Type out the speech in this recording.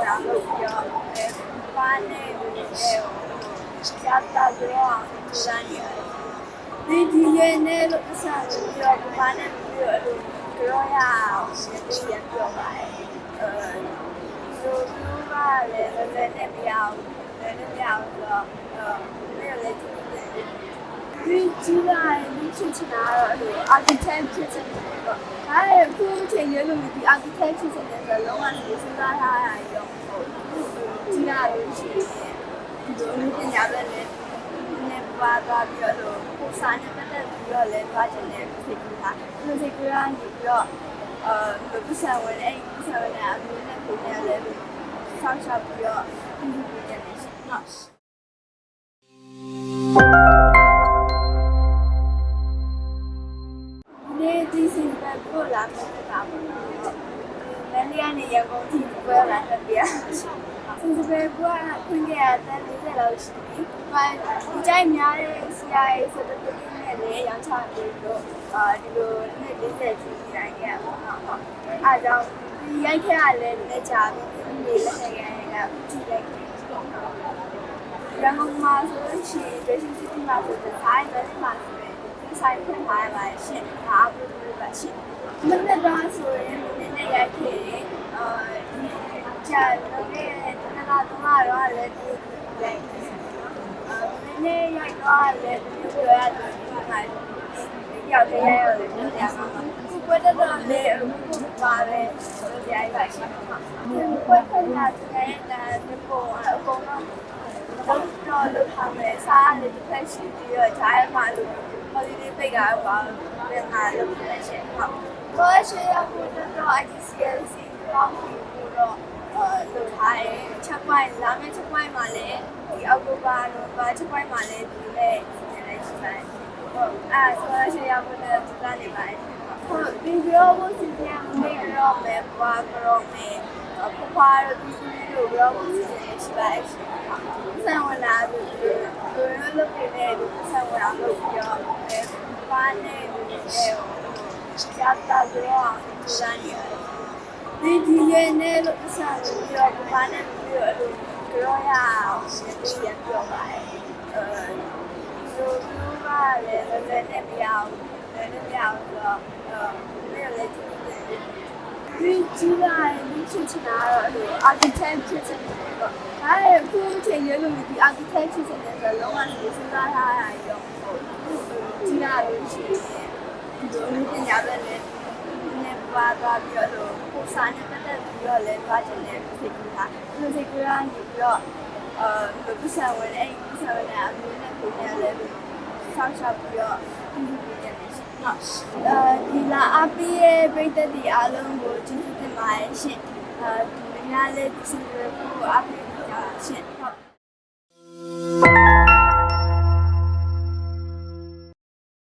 ဝင်အောင်လုပ်ပြီးတော့အဲဘာနဲ့လူတွေနဲ့ရှားတာကြတော့စူးစမ်းနေရတယ်ဒီဒီရဲ့နဲ့လို့အစားပြီးတော့ဘာနဲ့ပြီးတော့အဲ့လိုကြောရအောင်ဒီရပြောပါတယ်အဲလူလူကလည်းလည်းနဲ့မရအောင်လည်းနဲ့မရအောင်ဆိုတော့အဲလည်းကြည့်တယ် ဒီကြီးလာဒီချစ်ချင်တာတော့အဲ့လို architect ဖြစ်ချင်တယ်ပေါ့ဒါလည်းအခုချိန်ရွေးလို့ဒီ architect ဖြစ်ချင်တယ်ဆိုတော့လုံးဝစဉ်းစားထားရရောဟုတ်ကြီးလာလို့ရှိရင်ဒီလိုပညာပဲလေနည်းပါသွားပြီးတော့ကိုစာနဲ့ပတ်သက်ပြီးတော့လည်းသွားချင်တယ်စိတ်ကူးတာဒီစိတ်ကူးကနေပြီးတော့အဲပစ္စံဝင်အဲ့ဒီပစ္စံဝင်တဲ့အမျိုးနဲ့ပုံနဲ့လည်းဆောက်ရှောက်ပြီးတော့ဒီလိုပြနေတယ်ဟု တ်ဒီဒီစီဘက်ကိုလာမယ်တာပေါ့နော်မန်လီယာနေရကုန်တီပွဲလာတဲ့ပြစင်စပယ်ကခွင့်ရတဲ့40လောက်ရှိပြီ။ဘာဒီကြိုက်များတဲ့ CIA ဆိုတဲ့တူနဲ့လည်းရောင်းချပြီးတော့အာဒီလိုနဲ့40ချီတိုင်းရပါတော့။အားကြောင့်ဒီရိုက်ခက်ကလည်းလက်ချပြီးဒီလက်ထက်ကလည်းကြည့်လိုက်တယ်။ရန်ကုန်မှာဆိုလို့ရှိရင် Vision City မှာဆိုတဲ့ Thai ပဲမှာဆိုရင် ဆိုင်ဖွင့်ထားရပါရှင့်။ဒါအပူတူပါရှင့်။မနေ့ကဆိုရင်မနေ့နဲ့ရိုက်ခဲ့အာကြာတော့လည်းတနင်္လာသုံးလာတော့လည်းဒီရိုက်တယ်။အာမနေ့ရိုက်တော့လည်းဒီလိုရတယ်ဒီမှာရောက်တဲ့ရိုက်ရတယ်ပြောရမှာ။ဒီကွက်တော့လည်းအခုပါတယ်ဆိုတော့ဒီအိုက်ပါရှင့်။ဒီကွက်ခဏတဲ့တဲ့ပုံအကုန်လုံးတော့တော့လောက်ထားမယ်စားရတဲ့ဖက်ရှိပြီးတော့ဂျားရမှာလို့ holiday ပိတ်တာပါပြန်လာလို့ဖြစ်ရှင်ဟုတ်ကိုရှိရဖို့တော့ ICCLC ကောင်းပြီလို့တော့အဲလုပ်ထားတယ်ချက်ပွိုင်းလာမယ့်ချက်ပွိုင်းမှာလည်းဒီအောက်တိုဘာတော့ဘာချက်ပွိုင်းမှာလည်းဒီလေလည်းရှိပါတယ်ဟုတ်အဲဆိုရှိရဖို့တော့ဒီကနေပါတယ်ဟုတ်ဒီလိုမျိုးစီပြန်မေးတော့မယ်ပွားတော့မယ်ဖွားတော့ဒီလိုမျိုးစီစဉ်ရှိပါတယ်ဆန်ဝင်လာလို့ဒီလိုလုပ်နေတယ်ဒီဆန်ဝင်အောင်လုပ်ပြီးတော့အဲဘာ နဲ့လူတွေနဲ့ရှားတာကြတော့စူးစမ်းနေရတယ်ဒီဒီရဲ့နဲ့လို့အစားပြီးတော့ဘာနဲ့ပြီးတော့အဲ့လိုကြောရအောင်ဒီရပြောပါတယ်အဲလူလူကလည်းလည်းနဲ့မရအောင်လည်းနဲ့မရအောင်ဆိုတော့အဲလည်းကြည့်တယ်ဒီကြီးလာဒီချစ်ချင်တာတော့အဲ့လို architect ဖြစ်ချင်တယ်ပေါ့ဒါလည်းအခုချိန်ရွေးလို့ဒီ architect ဖြစ်ချင်တယ်ဆိုတော့လုံးဝစဉ်းစားထားရရောဟုတ်ကြီးလာလို့ရှိရင် ဒီလိုပညာပဲလေနည်းပါသွားပြီးတော့ကိုစာနဲ့ပတ်သက်ပြီးတော့လည်းသွားချင်တယ်စိတ်ကူးတာဒီစိတ်ကူးကနေပြီးတော့အဲပစ္စံဝင်အဲ့ဒီပစ္စံဝင်တဲ့အမျိုးနဲ့ပုံနဲ့လည်းဆောက်ရှောက်ပြီးတော့ဒီလိုပြနေတယ်ဟုတ်အဲဒီလာအပီးရဲ့ပြိတ္တတီအားလုံးကိုကျေးဇူးတင်ပါတယ်ရှင်အဲဒီများလေးဒီစီကိုအပီးကြရှင်ဟုတ်